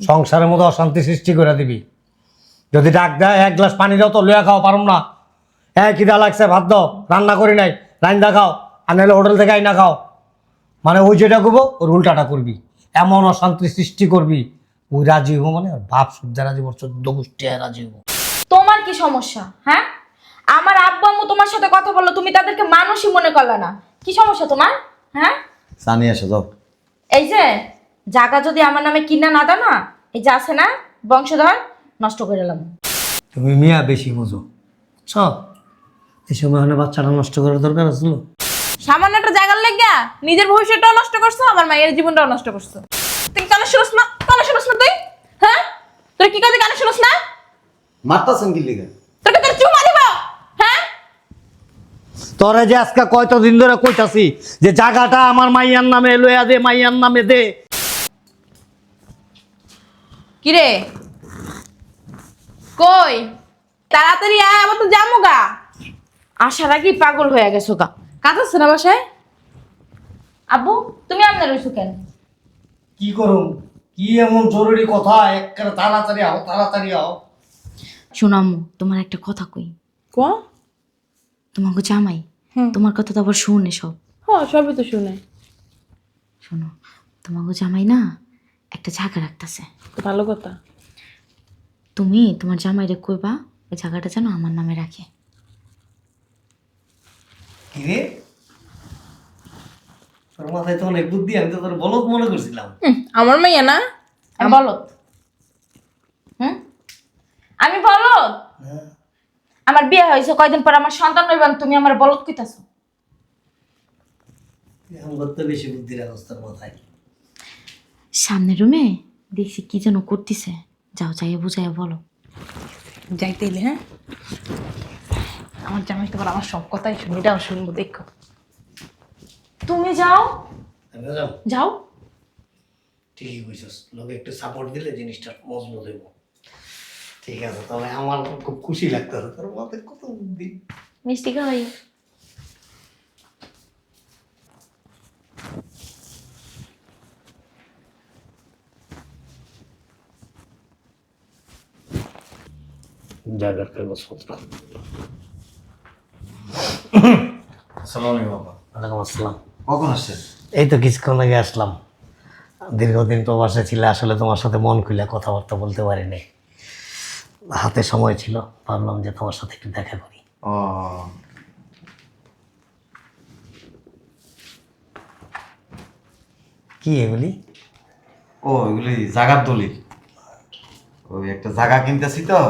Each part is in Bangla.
সংসারের মধ্যে অশান্তি সৃষ্টি করে দিবি। যদি ডাক দেয় এক গ্লাস পানি দাও তো লইয়া খাও পারুম না। হ্যাঁ খিদা লাগছে ভাত দাও রান্না করি নাই রান্না খাও আর নাহলে হোটেল থেকে আইনা খাও। মানে ওই যেটা করব ওর উল্টাটা করবি। এমন অশান্তি সৃষ্টি করবি ওই রাজি হব মানে বাপ শুদ্ধা রাজি হব চোদ্দ গোষ্ঠী রাজি হব। তোমার কি সমস্যা হ্যাঁ? আমার আব্বু আম্মু তোমার সাথে কথা বলল তুমি তাদেরকে মানুষই মনে করলে না। কি সমস্যা তোমার হ্যাঁ? সানি এসে যাও। এই যে জায়গা যদি আমার নামে কিনা না দাও না এই যে আছে না বংশধর নষ্ট করে এলাম তুমি মিয়া বেশি বুঝো। সব এই সময় হলে বাচ্চাটা নষ্ট করার দরকার আছিল সামান্য একটা জায়গার লেগা নিজের ভবিষ্যৎটাও নষ্ট করছ আমার মায়ের জীবনটাও নষ্ট করছ। তুই কানে শুনস না? কানে শুনস না তুই? হ্যাঁ? তোর কি কাজে কানে শুনস না? মারতাছেন কি লিগে? তোকে তোর চুমা দিব? হ্যাঁ? তোরে যে আজকে কয়টা দিন ধরে কইতাছি যে জায়গাটা আমার মাইয়ার নামে লইয়া দে মাইয়ার নামে দে। কিরে? কই? তাড়াতাড়ি আয় আবার তো যাব গা। আসার আগেই পাগল হয়ে গেছো গা। কাজ আছে না বাসায়? আব্বু তুমি আমনে রইছো কেন? কি করুম? কি এমন জরুরি কথা? একেবারে তাড়াতাড়ি আও তাড়াতাড়ি আও। শোনামু তোমার একটা কথা কই। ক? তোমাকে জামাই হুম। তোমার কথা তো আবার শুনে সব। হ্যাঁ সবই তো শুনে। শোনো তোমাকে জামাই না একটা জায়গা রাখতেছে। ভালো কথা। তুমি তোমার জামাইরে কইবা ওই জায়গাটা যেন আমার নামে রাখে। কি রে? তোর মাথায় তো অনেক বুদ্ধি আমি তো তোর বলত মনে করছিলাম। আমার মাইয়া না? আমি বলত হুম? আমি বলত আমার বিয়ে হয়েছে কয়দিন পর আমার সন্তান হইবান তুমি আমার বলত কইতাছো। বেশি বুদ্ধি রাখস তোর মাথায়? সামনের রুমে দেখছি কি যেন করতেছে। যাও যাইয়া বুঝাইয়া বলো। যাইতে এলে হ্যাঁ? আমার জামাই তো আমার সব কথাই শুনি এটাও শুনব দেখো। তুমি যাও। আমি যাও। যাও। ঠিকই কইছস লোকে একটু সাপোর্ট দিলে জিনিসটা মজবুত হইব। ঠিক আছে তবে আমার খুব খুশি লাগতেছে তোর মাথায় কত বুদ্ধি? মিষ্টি খাওয়াই। জায়গার কাগজপত্র আসসালামু আলাইকুম বাবা ওয়ালাইকুম আসসালাম কখন আসছেন এই তো কিছুক্ষণ আগে আসলাম। দীর্ঘদিন প্রবাসে ছিলে আসলে তোমার সাথে মন খুলে কথাবার্তা বলতে পারিনি। হাতে সময় ছিল ভাবলাম যে তোমার সাথে একটু দেখা করি। কি এগুলি? ও এগুলি জাগার দলিল। ওই একটা জায়গা কিনতেছি তো।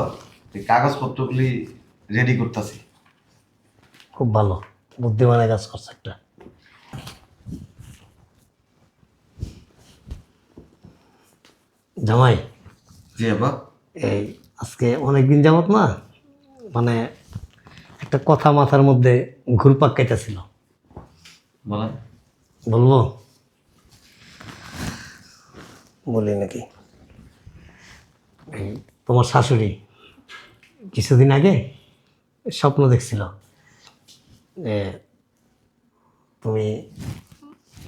কাগজপত্রগুলি রেডি করতেছি। খুব ভালো। বুদ্ধিমানের কাজ করছে একটা। জামাই জি বাবা এই আজকে অনেক দিন যাবত না মানে একটা কথা মাথার মধ্যে ঘুরপাক কেটেছিল বলেন। বলব? বলি নাকি? তোমার শাশুড়ি কিছুদিন আগে স্বপ্ন দেখছিল যে তুমি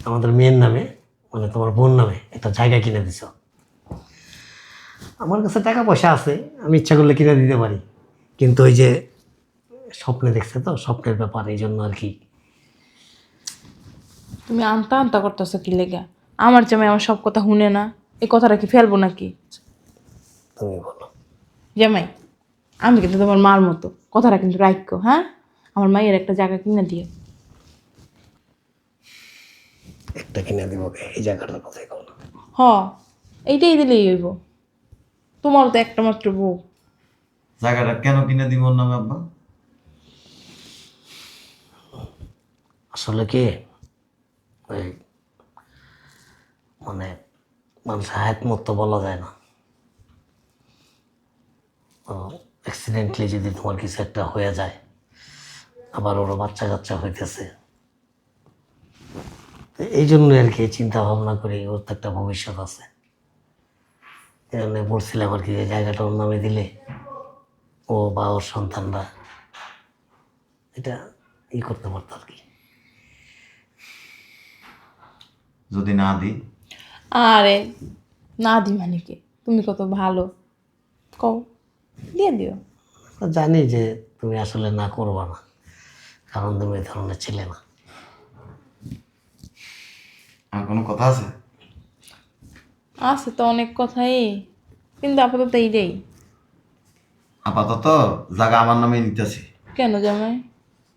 আমাদের মেয়ের নামে মানে তোমার বোন নামে একটা জায়গা কিনে দিছ। আমার কাছে টাকা পয়সা আছে আমি ইচ্ছা করলে কিনে দিতে পারি। কিন্তু ওই যে স্বপ্নে দেখছে তো স্বপ্নের ব্যাপার এই জন্য আর কি। তুমি আনতা আনতা করতেছো কি লেগা? আমার জামাই আমার সব কথা শুনে না। এই কথাটা কি ফেলব নাকি? তুমি বলো। জামাই আমি কিন্তু তোমার মার মতো। কথাটা কিন্তু রাখো হ্যাঁ? আমার মায়ের একটা জায়গা কিনে দিয়ে একটা কিনে দিব এই জায়গাটার কথাই না। হ এইটাই দিলেই হইব। তোমার তো একটা মাত্র বউ। জায়গাটা কেন কিনে দিব ওর নামে আব্বা? আসলে কি ওই মানে মানুষের হায়াত মতো বলা যায় না। তো অ্যাক্সিডেন্টলি যদি তোমার কিছু একটা হয়ে যায় আবার ওরও বাচ্চা কাচ্চা হইতেছে এই জন্য আর কি চিন্তা ভাবনা করি ওর তো একটা ভবিষ্যৎ আছে। এই জন্য বলছিলাম আর কি যে জায়গাটা ওর নামে দিলে ও বা ওর সন্তানরা এটা ই করতে পারতো আর কি। যদি না দিই? আরে না দি মানে কি? তুমি কত ভালো। কও। দিয়ে দিও। জানি যে তুমি আসলে না করবা না কারণ তুমি এই ধরনের ছেলে না। আর কোনো কথা আছে? আছে তো অনেক কথাই কিন্তু আপাতত এইটাই। আপাতত জায়গা আমার নামে নিতেছি কেন জামাই?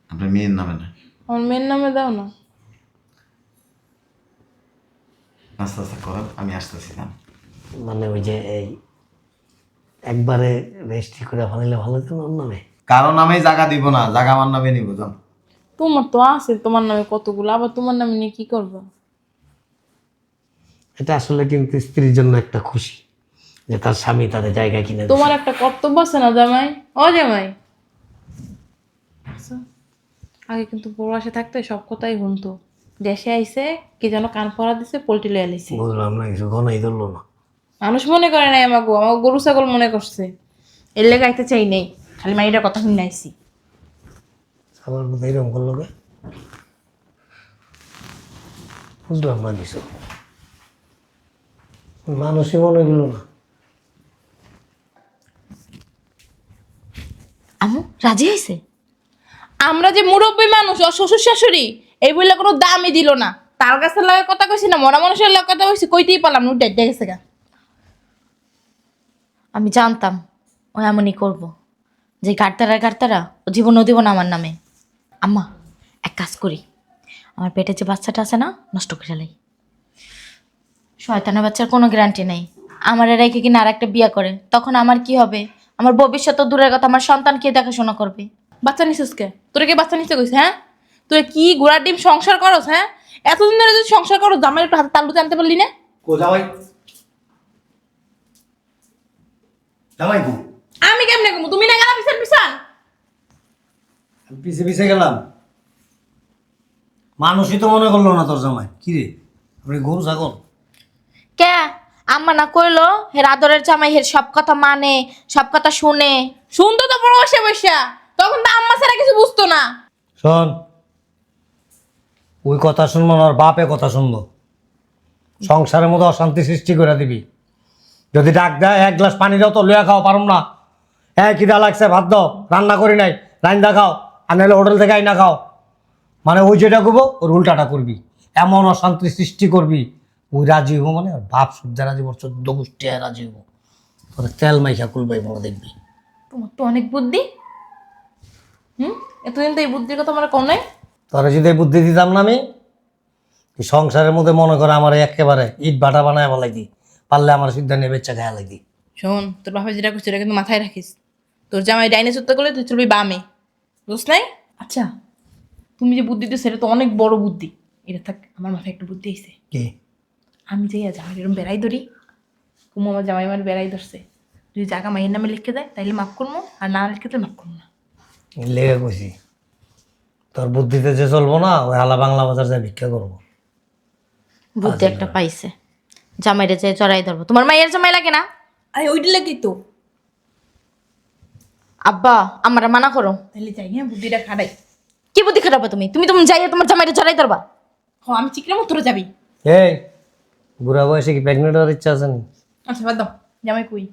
আপনার মেয়ের নামে না। আমার মেয়ের নামে দাও না। আস্তে আস্তে করেন আমি আসতেছি না মানে ওই যে এই একবারে রেজিস্ট্রি করে ফেলাইলে ভালো তো ওর নামে? কারও নামেই জায়গা দিব না জায়গা আমার নামে নিব যান তোমার তো আছে তোমার নামে কতগুলো আবার তোমার নামে নিয়ে কি করব? এটা আসলে কিন্তু স্ত্রীর জন্য একটা খুশি যে তার স্বামী তাদের জায়গা কিনে। তোমার একটা কর্তব্য আছে না জামাই? ও জামাই। আচ্ছা, আগে কিন্তু প্রবাসে থাকতে সব কথাই শুনতো। দেশে আইসে কি যেন কান পড়া দিছে পোল্ট্রি লয়ে আলিছে বুঝলাম না কিছু ঘনাই ধরলো না। মানুষ মনে করে নাই আমাকে আমাকে গরু ছাগল মনে করছে। এর লেগে আইতে চাই নেই খালি মাইটার কথা শুনে আইসি আমার এরকম করল বুঝলাম মানুষই মনে গেল না। আমু রাজি হয়েছে? আমরা যে মুরব্বী মানুষ ও শ্বশুর শাশুড়ি এই বইলে কোনো দামই দিল না। তার কাছে লাগে কথা কইছি না মরা মানুষের লাগে কথা কইছি কইতেই পারলাম না উঠে গেছে গা। আমি জানতাম ও এমনই করব। যে গাড়তারা গাড়তারা ও জীবনও দিব না আমার নামে। আম্মা এক কাজ করি। আমার পেটে যে বাচ্চাটা আছে না নষ্ট করে লাই। শয়তানের বাচ্চার কোনো গ্যারান্টি নেই। আমার রেখে কিনা আর একটা বিয়ে করে তখন আমার কি হবে? আমার ভবিষ্যৎ দূরের কথা আমার সন্তান কে দেখাশোনা করবে? বাচ্চা নিছিস কে? তোরা কে বাচ্চা নিতে কইছে হ্যাঁ? তুই কি গোড়ার ডিম সংসার করস হ্যাঁ? এতদিন ধরে যদি সংসার করো জামাই একটু হাতে তালু জানতে পারলি না? কো জামাই জামাই আমি কেমনে কমু তুমি না গেলা পিছান পিছান আমি পিছে পিছে গেলাম। মানুষই তো মনে করল না তোর জামাই। কি রে? আপনি গরু ছাগল? কে? আম্মা না কইলো হের আদরের জামাই হের সব কথা মানে সব কথা শুনে। শুনতো তো বড় বসে বসে তখন তো আম্মা ছাড়া কিছু বুঝতো না। শোন ওই কথা শুনব না ওর বাপে কথা শুনব। সংসারের মধ্যে অশান্তি সৃষ্টি করে দিবি। যদি ডাক দেয় এক গ্লাস পানি দাও তো লইয়া খাও পারম না। হ্যাঁ কিদা লাগছে ভাত দাও রান্না করি নাই রান্না খাও আর নাহলে হোটেল থেকে আইনা খাও। মানে ওই যেটা করব ওর উল্টাটা করবি। এমন অশান্তি সৃষ্টি করবি। ওই রাজি হব মানে ওর বাপ সুদ্ধা রাজি হব চোদ্দ গোষ্ঠী রাজি হব। তোর তেল মাইখা কুলবাই মনে দেখবি। তোমার তো অনেক বুদ্ধি। হুম? এতদিন তো এই বুদ্ধির কথা আমার কম নাই। তোরা যদি এই বুদ্ধি দিতাম না আমি সংসারের মধ্যে মনে করে আমার একেবারে ইট বাটা বানায় বলাই দি পারলে আমার সিদ্ধা নিয়ে বেচ্চা খায়া লাগি। শোন তোর বাপা যেটা করছে এটা কিন্তু মাথায় রাখিস। তোর জামাই ডাইনে চুত্তা করলে তুই চলবি বামে। বুঝ নাই? আচ্ছা। তুমি যে বুদ্ধি দিচ্ছ সেটা তো অনেক বড় বুদ্ধি। এটা থাক আমার মাথায় একটা বুদ্ধি এসে কি? আমি যাই জামাই এরকম বেড়াই ধরি কুমু আমার জামাই আমার বেড়াই ধরছে। যদি জায়গা মায়ের নামে লিখে দেয় তাইলে মাফ করব আর না লিখে দিলে মাফ করব না। লেগে কইছি তোর বুদ্ধিতে যে চলবো না ওই হালা বাংলা বাজার যা ভিক্ষা করব। বুদ্ধি একটা পাইছে। জামাইরে যে চড়াই ধরবো। তোমার মায়ের জামাই লাগে না? আরে ওইটা লাগি তো। আব্বা আমার মানা করো। তাহলে যাই হ্যাঁ বুদ্ধিটা খাটাই। কি বুদ্ধি খারাপ তুমি? তুমি তুমি যাইয়া তোমার জামাইরে চড়াই ধরবা। হ আমি চিকলে মতো যাবি। এই বুড়া বয়সে কি প্রেগনেন্ট হওয়ার ইচ্ছা আছে নি আচ্ছা বাদ দাও। জামাই কই?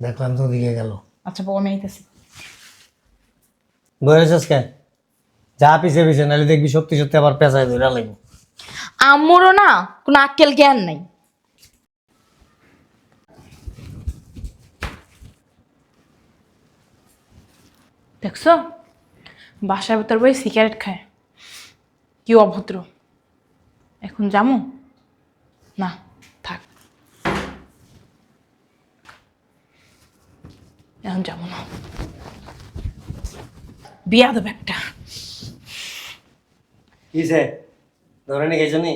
দেখলাম তো দিকে গেল। আচ্ছা বাবা আমি আইতেছি। বয়েছিস কে যা পিছে পিছে নাহলে দেখবি সত্যি সত্যি আবার পেঁচায় ধরে লাগবে। আম্মুরও না কোনো আক্কেল জ্ঞান নাই। দেখছ? বাসার ভিতর বই সিগারেট খায়। কি অভদ্র। এখন যামু না থাক। এখন যাব না বিয়া দেবে একটা ধরে নিয়ে গেছো নি?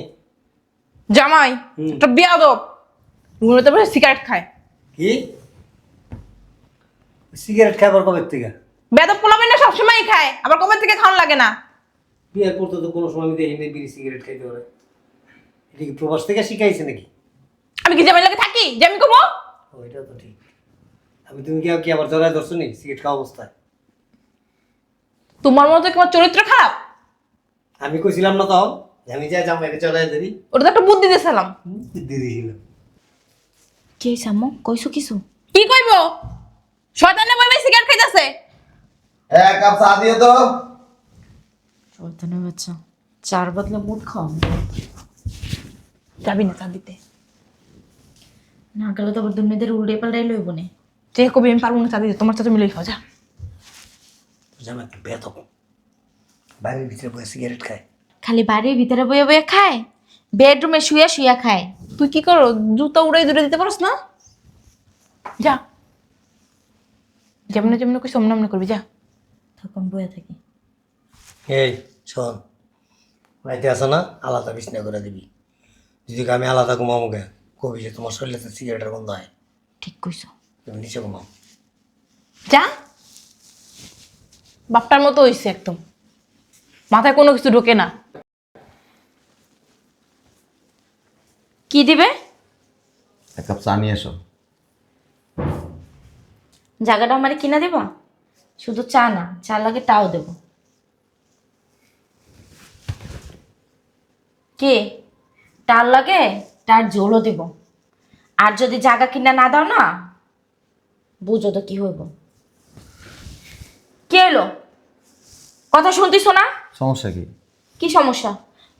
জামাই একটা বিয়া দেব রুমের বসে সিগারেট খায়। কি? সিগারেট খাবার কবে থেকে? বেদব পোলাবেন না সবসময়ই খায়। আবার কবে থেকে খাওয়ান লাগে না? বিয়ের পর তো তো কোনো সময় আমি দেখিনি বিড়ি সিগারেট খাইতে পারে এটা কি প্রবাস থেকে শিখাইছে নাকি? আমি কি জামাই লাগে থাকি? যে আমি কমো? ওইটা তো ঠিক। আমি তুমি কি কি আবার জড়ায় ধরছো নি সিগারেট খাওয়া অবস্থায়? তোমার মতো তোমার চরিত্র খারাপ? আমি কইছিলাম না তাও আমি যাই জামাইকে চড়াই ধরি। ওটা তো একটা বুদ্ধি দিয়েছিলাম দিয়েছিলাম কি আম্মু? কইছো কিছু? কি কইব? শয়তানে বইবে সিগারেট খাইতাছে। এক কাপ চা দিয়ে তো শয়তানের বাচ্চা। চার বদলে মুড খাও। যাবি না চা দিতে। না গেলে তো আবার দুর্নীতির উল্টে পাল্টাই লইব নে। যে কবি আমি পারব না চা দিতে। তোমার চা তুমি লই খাও যা। বাড়ির ভিতরে বসে সিগারেট খায়। খালি বাড়ির ভিতরে বয়ে বয়ে খায় বেডরুমে শুয়ে শুয়ে খায়। তুই কি করো জুতা উড়াই দূরে দিতে পারস না? যা। যেমন যেমন কই সমন মনে করবি যা। তখন বয়ে থাকি। এই শোন রাইতে আসো না? আলাদা বিছনা করে দিবি। যদি আমি আলাদা ঘুমাবো গে কবি যে তোমার শরীরে তো সিগারেটের গন্ধ হয়। ঠিক কইছো। তুমি নিচে ঘুমাও। যা। বাপটার মতো হইছে একদম। মাথায় কোনো কিছু ঢোকে না। কি দিবে? এক কাপ চা নিয়ে এসো। জায়গাটা আমার কিনা দেবা? শুধু চা না চা লাগে তাও দেব। কে? তার লাগে তার জোলও দেব। আর যদি জায়গা কিনা না দাও না বুঝো তো কি হইব। কে এলো? কথা শুনতিস না? সমস্যা কি? কি সমস্যা?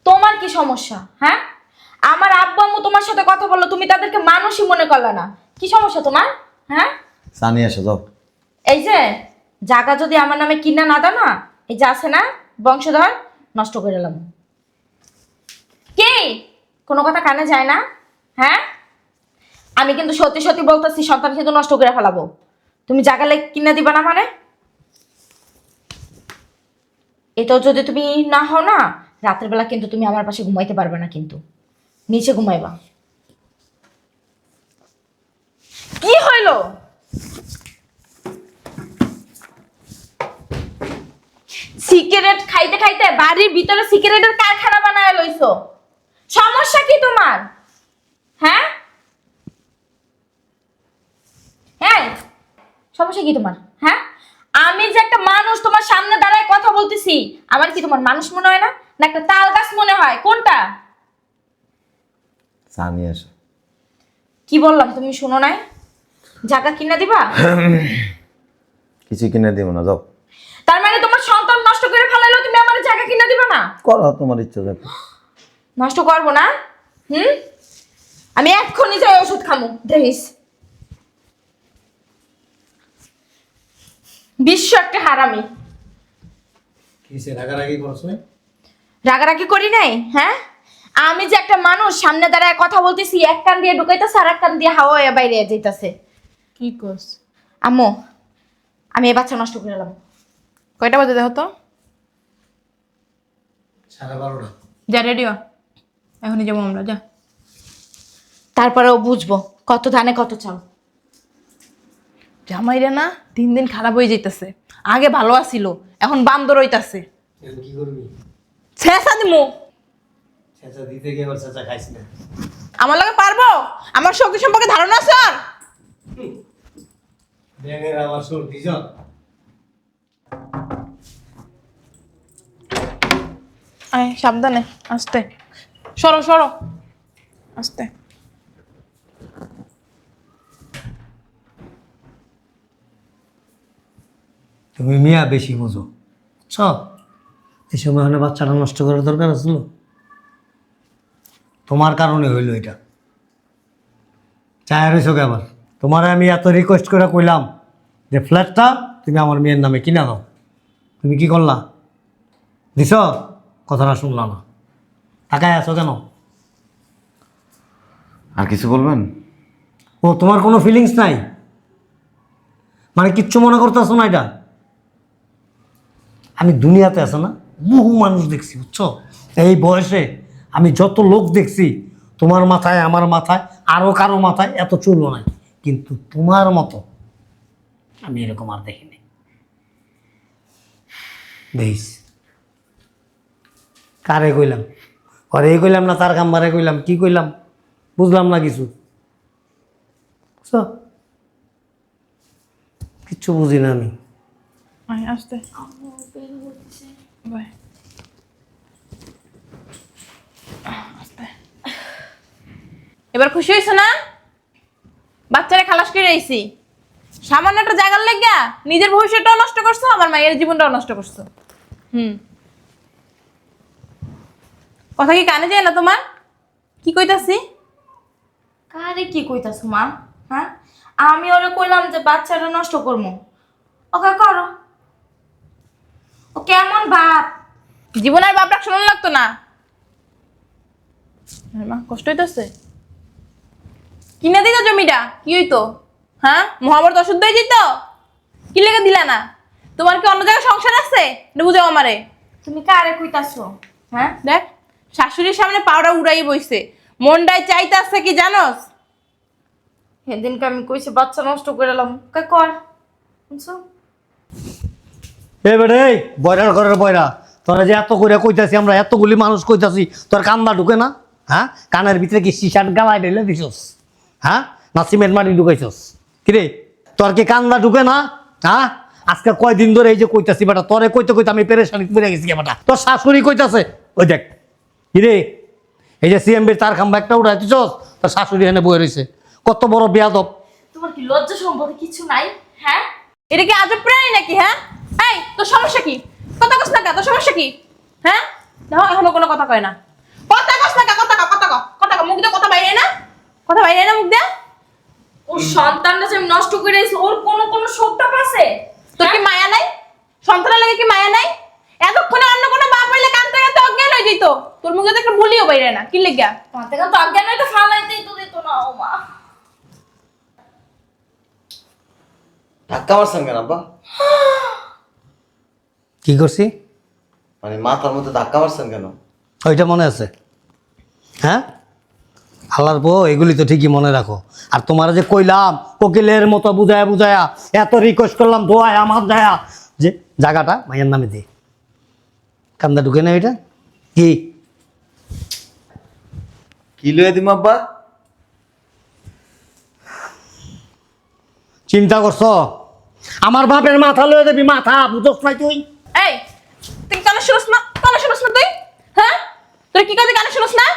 তোমার কি সমস্যা? হ্যাঁ? আমার আব্বু আম্মু তোমার সাথে কথা বলল তুমি তাদেরকে মানুষই মনে করলে না। কি সমস্যা তোমার? হ্যাঁ? চা নিয়ে এসো যাও। এই যে জায়গা যদি আমার নামে কিনা না দাও না এই যে আছে না বংশধর নষ্ট করে এলাম। কি? কোনো কথা কানে যায় না? হ্যাঁ? আমি কিন্তু সত্যি সত্যি বলতেছি সন্তান কিন্তু নষ্ট করে ফেলাবো। তুমি জায়গা লেগে কিনা দিবা না মানে? এটাও যদি তুমি না হও না রাতের বেলা কিন্তু তুমি আমার পাশে ঘুমাইতে পারবে না কিন্তু। নিচে ঘুমাইবা। কি হইল? সিগারেট খাইতে খাইতে বাড়ির ভিতরে সিগারেটের কারখানা বানায় লইছো। সমস্যা কি তোমার? হ্যাঁ? হ্যাঁ সমস্যা কি তোমার? হ্যাঁ? আমি যে একটা মানুষ তোমার সামনে দাঁড়ায় কথা বলতেছি, আমার কি তোমার মানুষ মনে হয় না? না একটা তাল গাছ মনে হয়? কোনটা? চা নিয়ে এসো কি বললাম তুমি শুনো নাই? জায়গা কিনা দিবা? কিছু কিনে দিব না যাও। তার মানে তোমার সন্তান নষ্ট করে ফেলাইলো তুমি আমার জায়গা কিনা দিবা না? করো তোমার ইচ্ছা যাবে নষ্ট করব না? হুম? আমি এক্ষুনি যাই ওষুধ খামু দেখিস। বিশ্ব একটা হারামি। কিসে রাগারাগি করছ? রাগারাগি করি নাই হ্যাঁ? আমি যে একটা মানুষ সামনে দাঁড়ায় কথা বলতেছি এক কান দিয়ে ঢুকাইতেছে আর এক কান দিয়ে হাওয়া হয়ে বাইরে যাইতেছে। কি করস আম্মু আমি এই বাচ্চা নষ্ট করে এলাম। কয়টা বাজে দেখো তো? সাড়ে বারোটা। যা রেডিও এখনই যাব আমরা যা। তারপরেও বুঝব কত ধানে কত চাল। জামাইরা না দিন দিন খারাপ হয়ে যাইতেছে। আগে ভালো আছিল এখন বান্দর হইতাছে। কি করবি? শেষা দিমু। চেঁচা দিতে গিয়ে আবার চেঁচা খাইস না। আমার লগে পারব? আমার শক্তি সম্পর্কে ধারণা আর ব্যাঙের আমার সুর দিছ আয় সাবধানে আস্তে। সরো সরো। আস্তে। তুমি মিয়া বেশি বোঝো। ছ এই সময় বাচ্চাটা নষ্ট করার দরকার আছিল তোমার কারণে হইল এটা। চায় রয়েছো আবার? তোমারে আমি এত রিকোয়েস্ট করে কইলাম যে ফ্ল্যাটটা তুমি আমার মেয়ের নামে কিনা দাও। তুমি কি করলা? দিছ? কথাটা শুনলাম না। টাকায় আছো কেন? আর কিছু বলবেন? ও তোমার কোনো ফিলিংস নাই? মানে কিচ্ছু মনে করতেছো না এটা? আমি দুনিয়াতে আছে না বহু মানুষ দেখছি বুঝছ? এই বয়সে আমি যত লোক দেখছি তোমার মাথায় আমার মাথায় আরও কারও মাথায় এত চুলও নাই কিন্তু তোমার মতো আমি এরকম আর দেখিনি। দেখিস কারে কইলাম? ঘরে কইলাম না তার কাম্বারে কইলাম কি কইলাম? বুঝলাম না কিছু। বুঝছ? কিচ্ছু বুঝি না আমি। আসতে। বাই আস্তে এবার খুশি হয়েছে না? বাচ্চারা খালাস করে আইছি। সামান্য একটা জায়গার লেগা নিজের ভবিষ্যৎটাও নষ্ট করছ আমার মায়ের জীবনটাও নষ্ট করছ। হুম। কথা কি কানে যায় না তোমার? কি কইতাছি? কারে কি কইতাছো মা? হ্যাঁ? আমি ওরে কইলাম যে বাচ্চাটা নষ্ট করব ওকে করো। ও কেমন বাপ? জীবন আর বাপরা শোনানো লাগতো না? আরে মা কষ্ট হইতেছে? কিনে দিত জমিটা? কি হইতো? হ্যাঁ? মহাভারত ওষুধ দিয়ে দিত কি লেগে দিলা না? তোমার কি অন্য জায়গায় সংসার আছে? এটা বুঝাও আমারে। তুমি কারে কইতাছো? হ্যাঁ? দেখ শাশুড়ির সামনে পাউডার উড়াই বইছে। মনটায় চাইতে আসছে কি জানোস? সেদিনকে আমি কইছি বাচ্চা নষ্ট করে এলাম। কে কর? শুনছো? এ বেড়ে বয়রার ঘরের বয়রা তোরা যে এত করে কইতাছি আমরা এতগুলি মানুষ কইতাছি তোর কান্দা ঢুকে না? হ্যাঁ? কানের ভিতরে কি সিসার গালায় ঢেলে দিছস? হ্যাঁ? না সিমেন্ট মাটি ঢুকাইছস? কিরে তোর কি কান্দা ঢুকে না? হ্যাঁ? আজকে কয়দিন ধরে এই যে কইতাছি বেটা, তোরে কইতে কইতে আমি পেরেশানি পড়ে গেছি বেটা। তোর শাশুড়ি কইতাছে, ওই দেখ কিরে এই যে সিএমবির তার খাম্বা একটা উঠাই দিছস, তোর শাশুড়ি এনে বয়ে রয়েছে কত বড় বেয়াদব। তোমার কি লজ্জা সম্পর্কে কিছু নাই? হ্যাঁ? এটা কি আজব প্রাণী নাকি হ্যাঁ? এই, তোর সমস্যা কি? কথা কস না কা তোর সমস্যা কি? হ্যাঁ? দেখো, এখনও কোনো কথা কয় না। কথা কস না কথা কা কথা ক কথা ক মুখ দিয়ে কথা বাইরে না। কথা বাইরে না মুখ দিয়ে। ওর সন্তানটা যে নষ্ট করে ওর কোনো কোনো শোকটা তোর কি মায়া নাই? সন্তানের লাগে কি মায়া নাই? এতক্ষণে অন্য কোনো বাপ হইলে কানতে কানতে অজ্ঞান হয়ে যেত তোর মুখে তো একটা বলিও বাইরে না। কি লেগা? তোমার থেকে তো অজ্ঞান ফালাইতেই তো দিত না ও মা। ধাক্কা মারছেন কেন আব্বা? কি করছি? মানে মাথার মধ্যে ধাক্কা মারছেন কেন? ওইটা মনে আছে। হ্যাঁ? আল্লাহর বউ এগুলি তো ঠিকই মনে রাখো। আর তোমার যে কইলাম কোকিলের মতো বুঝায়া বুঝায়া এত রিকোয়েস্ট করলাম দোয়ায় আমার যায়া যে জায়গাটা মায়ের নামে দে। কান্দা ঢুকে না এটা? কি? কি লয়ে দিম আব্বা? চিন্তা করছ? আমার বাপের মাথা লয়ে দেবি মাথা বুঝোস নাই তুই। এই তুই কানে শুনস না কানে শুনস না তুই হ্যাঁ তোর কি কাজে কানে শুনস না?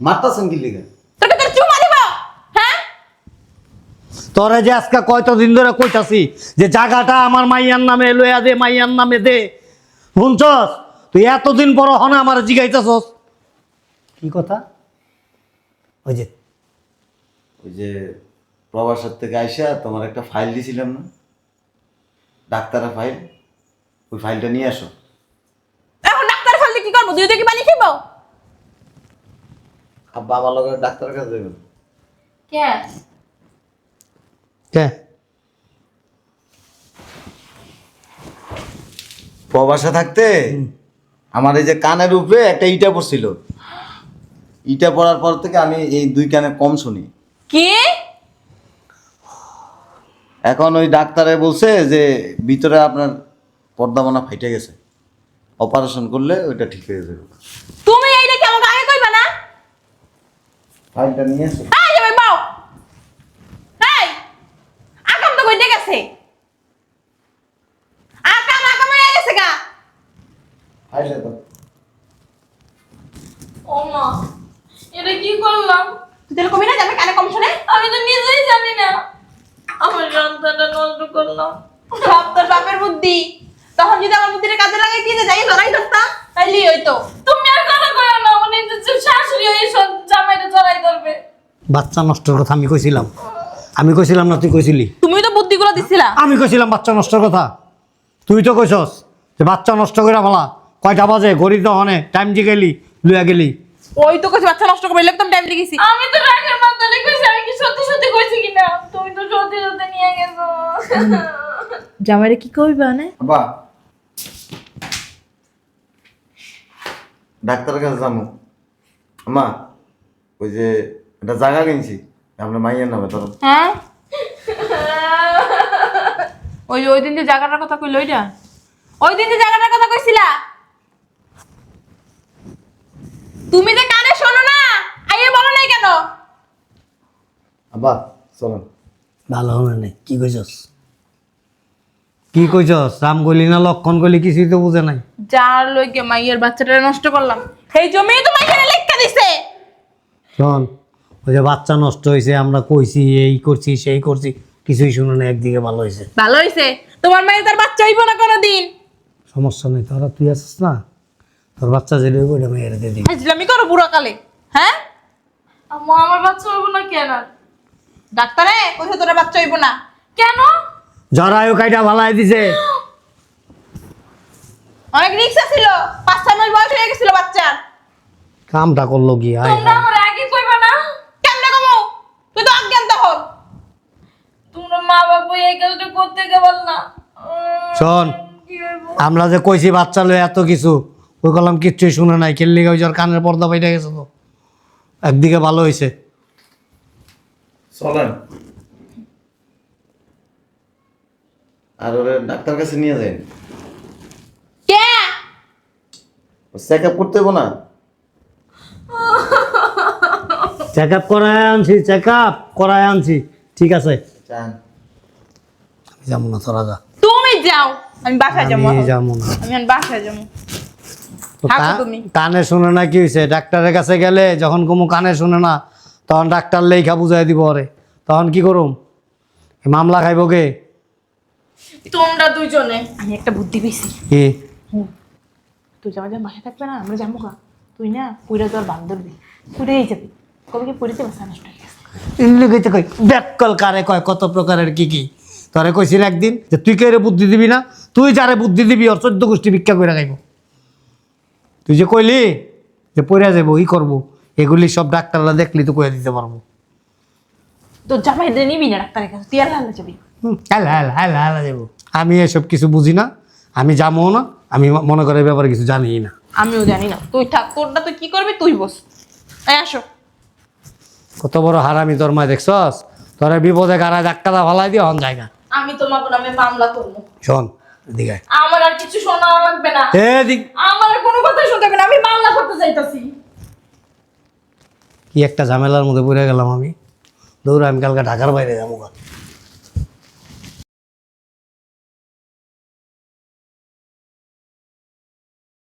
মারতাছেন কি লিগে? তোকে তোর চুমা দিব হ্যাঁ? তোরে যে আজকে কয়টা দিন ধরে কইতাছি যে জায়গাটা আমার মাইয়ার নামে লইয়া দে মাইয়ার নামে দে। শুনছস? তুই এতদিন পর হনে আমার জিগাইতেছস। কি কথা? ওই যে। ওই যে প্রবাসের থেকে আইসা তোমার একটা ফাইল দিছিলাম না? ডাক্তারের ফাইল? ওই ফাইলটা নিয়ে আসো। এখন করব? দুই দুই কি বানিয়ে খাব আব্বা আমার লগে ডাক্তারের কাছে যাবেন কে? কে? প্রবাসে থাকতে আমার এই যে কানের উপরে একটা ইটা পড়ছিল। ইটা পড়ার পর থেকে আমি এই দুই কানে কম শুনি। কি? এখন ওই ডাক্তারে বলছে যে ভিতরে আপনার পর্দা মানা ফাইটে গেছে। অপারেশন করলে ওইটা ঠিক হয়ে যাবে। তুমি এইটা কি আমাকে আগে কইবা না? ফাইলটা নিয়ে এসো। এই যাবে বাও। এই আকাম তো কইতে গেছে। আকাম আকাম হয়ে গেছে গা। ফাইলটা তো ও মা এটা কি করলাম? তুই তাহলে কবি না যাবে কানে কম শুনে আমি তো নিজেই জানি না। আমার সন্তানটা নষ্ট করলাম। সব তোর বাপের বুদ্ধি। তখন যদি আমার বুদ্ধিটা কাজে লাগাই দিয়ে যাই লড়াই ধরতাম তাইলে হইতো। তুমি আর কথা কইও না উনি যে শাশুড়ি ওই সব জামাইটা জড়াই ধরবে। বাচ্চা নষ্টর কথা আমি কইছিলাম। আমি কইছিলাম না তুই কইছিলি? তুমি তো বুদ্ধিগুলো দিছিলা। আমি কইছিলাম বাচ্চা নষ্টর কথা। তুই তো কইছস যে বাচ্চা নষ্ট করে ফেলা কয়টা বাজে? ঘড়ি তো হনে টাইম যে গেলি লুয়া গেলি। ওই তো কইছে বাচ্চা নষ্ট করবে একদম টাইম লেগেছি আমি তো রাগের মাথালে কইছি আমি কি সত্যি সত্যি কইছি কিনা? তুমি তো সত্যি সত্যি নিয়ে গেছো। জামাইরে কি কইবা না? আব্বা ডাক্তারের কাছে যাব মা ওই যে একটা জায়গা কিনছি আপনার মাইয়ের নামে ধরো। হ্যাঁ? ওই ওই দিন যে জায়গাটার কথা কইলো ওইটা? ওই দিন যে জায়গাটার কথা কইছিলা? তুমি যে কানে শোনো না আইয়ে বলো নাই কেন? আব্বা চলেন। ভালো হবে না কি কইছস? কি কইছস রাম গলি না লক্ষণ গলি কিছুই তো বুঝে নাই। যার লইকে মাইয়ের বাচ্চাটা নষ্ট করলাম। সেই জমি তো মাইয়ের লেখা দিছে। শোন ওই যে বাচ্চা নষ্ট হয়েছে আমরা কইছি এই করছি সেই করছি কিছুই শুনে না একদিকে ভালো হয়েছে ভালো হয়েছে তোমার মেয়ে তার বাচ্চা হইব না কোনোদিন। সমস্যা নেই তোরা তুই আসিস না? তোর বাচ্চা যেটা হইব ওটা মেয়ের দিয়ে দিবি। হাজলামি করো বুড়ো কালে হ্যাঁ? আম্মা আমার বাচ্চা হইব না কেন? আর? ডাক্তারে কোথায় তোর বাচ্চা হইব না? কেন? জরায়ু কাইটা ভালাই দিছে। অনেক রিক্সা ছিল পাঁচ ছয় মাস বয়স হয়ে গেছিল বাচ্চার। কামটা করল কি? হায় তোমরা আমার আগে কইবা না? কেমনে কমো? তুই তো অজ্ঞান তখন। তোমরা মা বাবু এই কাজটা করতে গেবল না। উম, শোন আমরা যে কইছি বাচ্চা লয়ে এত কিছু ওই কলাম কিচ্ছুই শুনে নাই। কেল্লি গাছ ওর কানের পর্দা বাইরে গেছে তো। একদিকে ভালো হয়েছে চলেন। আর ওরে ডাক্তার কাছে নিয়ে কে? চেক আপ করতে না। চেক আপ করায় আনছি চেক আপ করায় আনছি। ঠিক আছে। চান। আমি যাব না তোরা যা। তুমি যাও। আমি বাসায় যাব। আমি যাব না। আমি বাসায় যাব। কানে শুনে না কি হয়েছে ডাক্তারের কাছে গেলে যখন কোনো কানে শুনে না তখন ডাক্তার লেখা বুঝাই দিব ওরে। তখন কি করুম? মামলা খাইব কে? তোমরা দুইজনে। আমি একটা বুদ্ধি পেয়েছি। কি? তুই যা বাসায় থাকবে না আমরা যাব তুই না পুরা তোর বান্ধবী। পুরেই যাবি। কবে কি পুরীতে বাসা নষ্ট হয়ে গেছে? ইল্লু কইতে কই? ব্যাককল কারে কয় কত প্রকারের কি কি। তোরে কইছিল একদিন যে তুই কে বুদ্ধি দিবি না? তুই যারে বুদ্ধি দিবি ওর চোদ্দ গোষ্ঠী ভিক্ষা করে খাইব। তুই যে কইলি যে পড়ে যাব ই করব। এগুলি সব ডাক্তাররা দেখলি তো কয়ে দিতে পারব। তোর জামাই নিবি না ডাক্তারের কাছে? তুই আর লাল যাবি। হুম, হাল হাল হাল হাল যাব আমি এসব কিছু বুঝি না আমি যাব না আমি মনে করে ব্যাপারে কিছু জানি না। আমিও জানি না। তুই থাক তোরটা তুই কি করবি তুই বস। এই আসো। কত বড় হারামি তোর মায় দেখছস? তোরা বিপদে গাড়ায় ধাক্কা ভালাই দিয়ে হন না। আমি তোমার নামে মামলা করব। শোন এদিকে আমার আর কিছু শোনা লাগবে না। এদিক। আমার কোনো কথা শুনতে হবে না আমি মামলা করতে চাইতাছি কি একটা ঝামেলার মধ্যে পড়ে গেলাম আমি। দৌড় আমি কালকে ঢাকার বাইরে যাব।